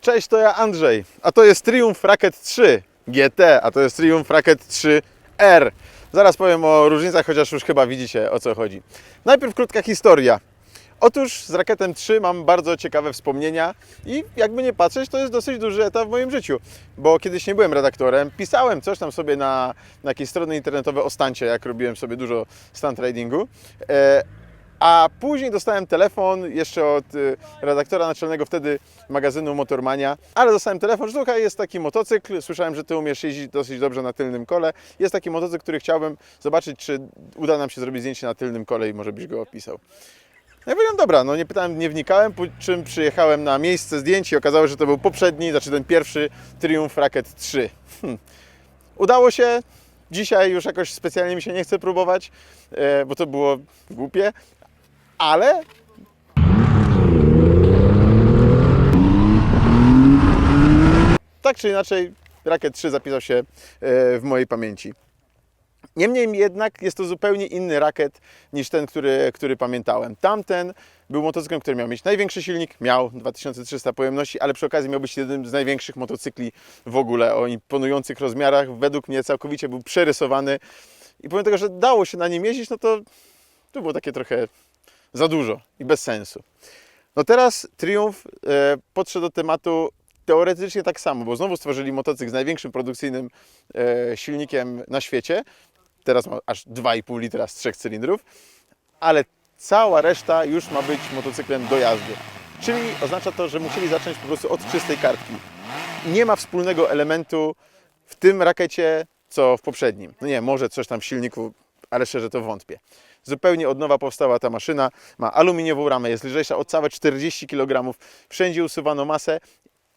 Cześć, to ja Andrzej, a to jest Triumph Racket 3 GT, a to jest Triumph Racket 3 R. Zaraz powiem o różnicach, chociaż już chyba widzicie o co chodzi. Najpierw krótka historia. Otóż z Rakietem 3 mam bardzo ciekawe wspomnienia i jakby nie patrzeć, to jest dosyć duży etap w moim życiu, bo kiedyś nie byłem redaktorem, pisałem coś tam sobie na, na strony internetowe o stancie, jak robiłem sobie dużo stunt tradingu. A później dostałem telefon jeszcze od y, redaktora naczelnego wtedy magazynu Motormania, ale dostałem telefon, że słuchaj, jest taki motocykl, słyszałem, że ty umiesz jeździć dosyć dobrze na tylnym kole. Jest taki motocykl, który chciałbym zobaczyć, czy uda nam się zrobić zdjęcie na tylnym kole i może byś go opisał. Ja powiedziałem, dobra, no nie pytałem, nie wnikałem, po czym przyjechałem na miejsce zdjęć i okazało się, że to był poprzedni, znaczy ten pierwszy Triumph Racket 3. Hm. Udało się, dzisiaj już jakoś specjalnie mi się nie chce próbować, e, bo to było głupie, ale tak czy inaczej Racket 3 zapisał się e, w mojej pamięci. Niemniej jednak jest to zupełnie inny rakiet niż ten, który, który pamiętałem. Tamten był motocyklem, który miał mieć największy silnik, miał 2300 pojemności, ale przy okazji miał być jednym z największych motocykli w ogóle o imponujących rozmiarach. Według mnie całkowicie był przerysowany i pomimo tego, że dało się na nim jeździć, no to to było takie trochę za dużo i bez sensu. No teraz Triumph e, podszedł do tematu teoretycznie tak samo, bo znowu stworzyli motocykl z największym produkcyjnym e, silnikiem na świecie. Teraz ma aż 2,5 litra z trzech cylindrów, ale cała reszta już ma być motocyklem do jazdy. Czyli oznacza to, że musieli zacząć po prostu od czystej kartki. Nie ma wspólnego elementu w tym rakecie, co w poprzednim. No nie, może coś tam w silniku, ale szczerze to wątpię. Zupełnie od nowa powstała ta maszyna, ma aluminiową ramę, jest lżejsza o całe 40 kg, wszędzie usuwano masę,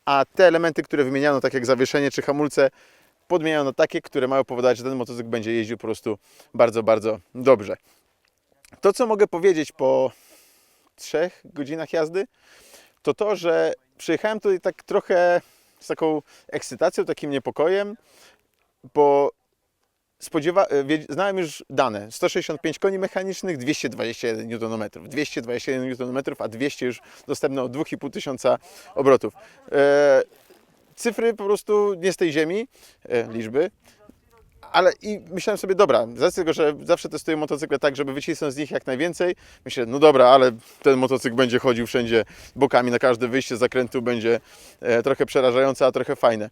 a te elementy, które wymieniano, tak jak zawieszenie czy hamulce, podmieniano takie, które mają powodować, że ten motocykl będzie jeździł po prostu bardzo, bardzo dobrze. To, co mogę powiedzieć po trzech godzinach jazdy, to to, że przyjechałem tutaj tak trochę z taką ekscytacją, takim niepokojem, bo spodziewa- e, znałem już dane. 165 koni mechanicznych, 221 Nm. 221 Nm, a 200 już dostępne od 2,5 tysiąca obrotów. E, cyfry po prostu nie z tej ziemi, e, liczby. Ale i myślałem sobie, dobra, z tego, że zawsze testuję motocykle tak, żeby wycisnąć z nich jak najwięcej, myślę, no dobra, ale ten motocykl będzie chodził wszędzie bokami, na każde wyjście z zakrętu będzie e, trochę przerażające, a trochę fajne.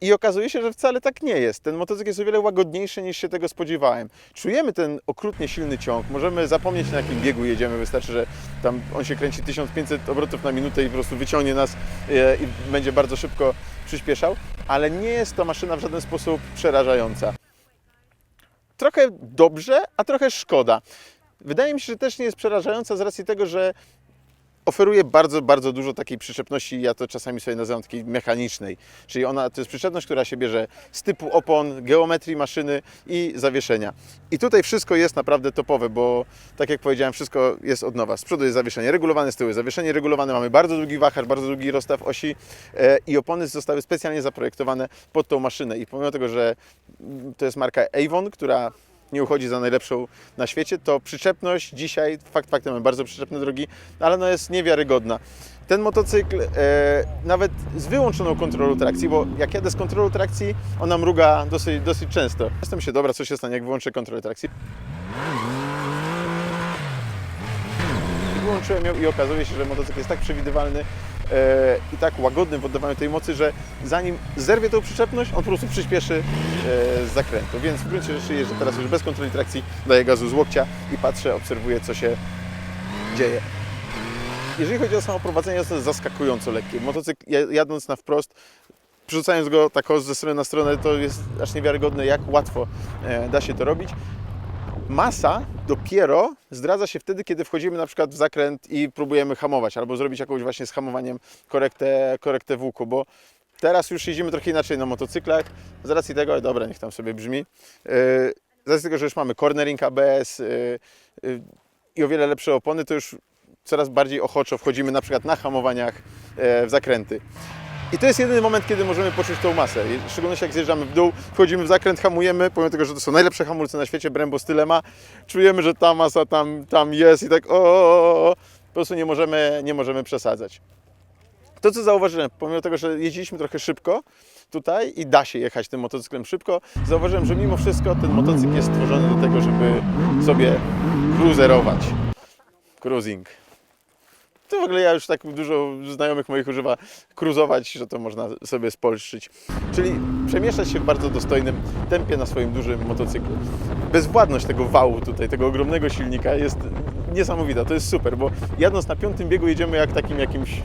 I okazuje się, że wcale tak nie jest. Ten motocykl jest o wiele łagodniejszy niż się tego spodziewałem. Czujemy ten okrutnie silny ciąg, możemy zapomnieć na jakim biegu jedziemy, wystarczy, że tam on się kręci 1500 obrotów na minutę i po prostu wyciągnie nas e, i będzie bardzo szybko przyspieszał, ale nie jest to maszyna w żaden sposób przerażająca. Trochę dobrze, a trochę szkoda. Wydaje mi się, że też nie jest przerażająca z racji tego, że oferuje bardzo, bardzo dużo takiej przyczepności, ja to czasami sobie nazywam takiej mechanicznej. Czyli ona to jest przyczepność, która się bierze z typu opon, geometrii maszyny i zawieszenia. I tutaj wszystko jest naprawdę topowe, bo tak jak powiedziałem, wszystko jest od nowa. Z przodu jest zawieszenie regulowane, z tyłu jest zawieszenie regulowane, mamy bardzo długi wachlarz, bardzo długi rozstaw osi e, i opony zostały specjalnie zaprojektowane pod tą maszynę. I pomimo tego, że to jest marka Avon, która nie uchodzi za najlepszą na świecie, to przyczepność dzisiaj, fakt faktem, mamy bardzo przyczepne drogi, ale no jest niewiarygodna. Ten motocykl e, nawet z wyłączoną kontrolą trakcji, bo jak jadę z kontrolą trakcji, ona mruga dosyć, dosyć często. Jestem się, dobra, co się stanie, jak wyłączę kontrolę trakcji. Wyłączyłem ją i okazuje się, że motocykl jest tak przewidywalny i tak łagodny w oddawaniu tej mocy, że zanim zerwie tą przyczepność, on po prostu przyspieszy e, z zakrętu. Więc w gruncie rzeczy jeżdżę teraz już bez kontroli trakcji, daję gazu z łokcia i patrzę, obserwuję, co się dzieje. Jeżeli chodzi o samo prowadzenie, jest to zaskakująco lekkie. Motocykl ja- jadąc na wprost, przerzucając go tak ze strony na stronę, to jest aż niewiarygodne, jak łatwo e, da się to robić. Masa dopiero zdradza się wtedy, kiedy wchodzimy na przykład w zakręt i próbujemy hamować, albo zrobić jakąś właśnie z hamowaniem korektę, korektę w łuku, bo teraz już jeździmy trochę inaczej na motocyklach, z racji tego, dobra, niech tam sobie brzmi, yy, z racji tego, że już mamy cornering ABS yy, yy, i o wiele lepsze opony, to już coraz bardziej ochoczo wchodzimy na przykład na hamowaniach yy, w zakręty. I to jest jedyny moment, kiedy możemy poczuć tą masę. W szczególności jak zjeżdżamy w dół, wchodzimy w zakręt, hamujemy, pomimo tego, że to są najlepsze hamulce na świecie, Brembo z tylema, czujemy, że ta masa tam, tam jest i tak o, o, o, po prostu nie możemy, nie możemy przesadzać. To, co zauważyłem, pomimo tego, że jeździliśmy trochę szybko tutaj i da się jechać tym motocyklem szybko, zauważyłem, że mimo wszystko ten motocykl jest stworzony do tego, żeby sobie cruiserować. Cruising. To w ogóle ja już tak dużo znajomych moich używa cruisować, że to można sobie spolszczyć. Czyli przemieszczać się w bardzo dostojnym tempie na swoim dużym motocyklu. Bezwładność tego wału tutaj, tego ogromnego silnika jest niesamowita. To jest super, bo jadąc na piątym biegu jedziemy jak takim jakimś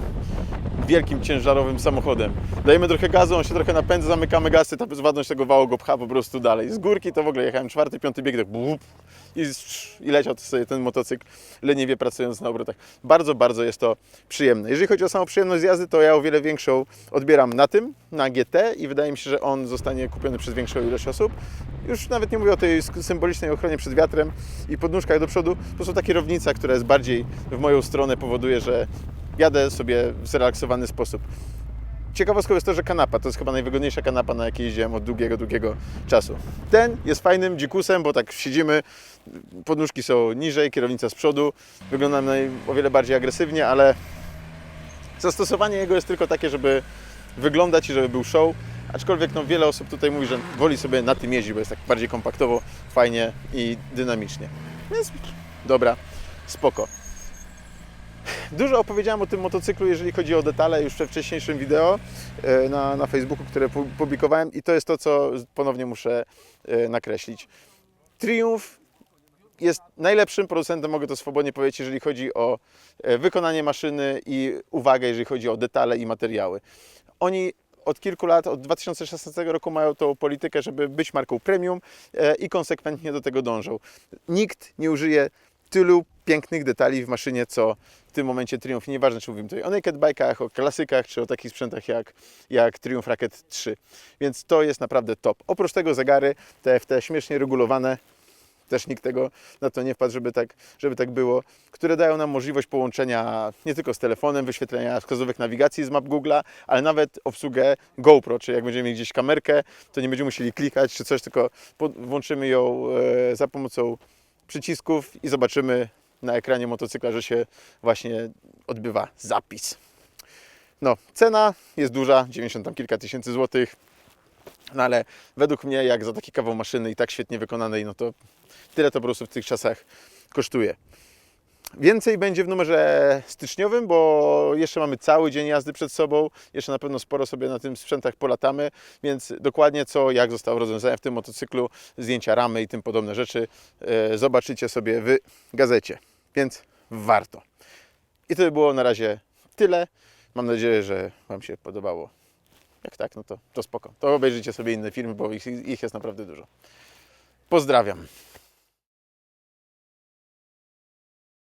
wielkim, ciężarowym samochodem. Dajemy trochę gazu, on się trochę napędza, zamykamy gasy, ta bezwładność tego wału go pcha po prostu dalej. Z górki to w ogóle jechałem czwarty, piąty bieg, tak i, i leciał sobie ten motocykl leniwie pracując na obrotach. Bardzo, bardzo jest to przyjemne. Jeżeli chodzi o samą przyjemność jazdy, to ja o wiele większą odbieram na tym, na GT i wydaje mi się, że on zostanie kupiony przez większą ilość osób. Już nawet nie mówię o tej symbolicznej ochronie przed wiatrem i podnóżkach do przodu. To są takie kierownica, która jest bardziej w moją stronę, powoduje, że jadę sobie w zrelaksowany sposób. Ciekawostką jest to, że kanapa to jest chyba najwygodniejsza kanapa, na jakiej jeździłem od długiego, długiego czasu. Ten jest fajnym dzikusem, bo tak siedzimy, podnóżki są niżej, kierownica z przodu, wygląda na o wiele bardziej agresywnie, ale zastosowanie jego jest tylko takie, żeby wyglądać i żeby był show. Aczkolwiek no, wiele osób tutaj mówi, że woli sobie na tym jeździć, bo jest tak bardziej kompaktowo, fajnie i dynamicznie. Więc dobra, spoko. Dużo opowiedziałem o tym motocyklu, jeżeli chodzi o detale, już we wcześniejszym wideo e, na, na Facebooku, które pu- publikowałem i to jest to, co ponownie muszę e, nakreślić. Triumph jest najlepszym producentem, mogę to swobodnie powiedzieć, jeżeli chodzi o e, wykonanie maszyny i uwagę, jeżeli chodzi o detale i materiały. Oni od kilku lat, od 2016 roku mają tą politykę, żeby być marką premium i konsekwentnie do tego dążą. Nikt nie użyje tylu pięknych detali w maszynie, co w tym momencie Triumph. Nieważne, czy mówimy tutaj o naked bike'ach, o klasykach, czy o takich sprzętach jak, jak Triumph Racket 3. Więc to jest naprawdę top. Oprócz tego zegary, te, te śmiesznie regulowane, też nikt tego na to nie wpadł, żeby tak, żeby tak było, które dają nam możliwość połączenia nie tylko z telefonem, wyświetlenia wskazówek nawigacji z map Google'a, ale nawet obsługę GoPro, czyli jak będziemy mieli gdzieś kamerkę, to nie będziemy musieli klikać czy coś, tylko włączymy ją e, za pomocą przycisków i zobaczymy na ekranie motocykla, że się właśnie odbywa zapis. No, cena jest duża, 90 tam kilka tysięcy złotych, no ale według mnie, jak za taki kawał maszyny i tak świetnie wykonanej, no to tyle to po prostu w tych czasach kosztuje. Więcej będzie w numerze styczniowym, bo jeszcze mamy cały dzień jazdy przed sobą. Jeszcze na pewno sporo sobie na tym sprzętach polatamy, więc dokładnie co, jak zostało rozwiązane w tym motocyklu, zdjęcia ramy i tym podobne rzeczy e, zobaczycie sobie w gazecie. Więc warto. I to by było na razie tyle. Mam nadzieję, że Wam się podobało. Jak tak, no to, to spoko. To obejrzyjcie sobie inne filmy, bo ich, ich jest naprawdę dużo. Pozdrawiam.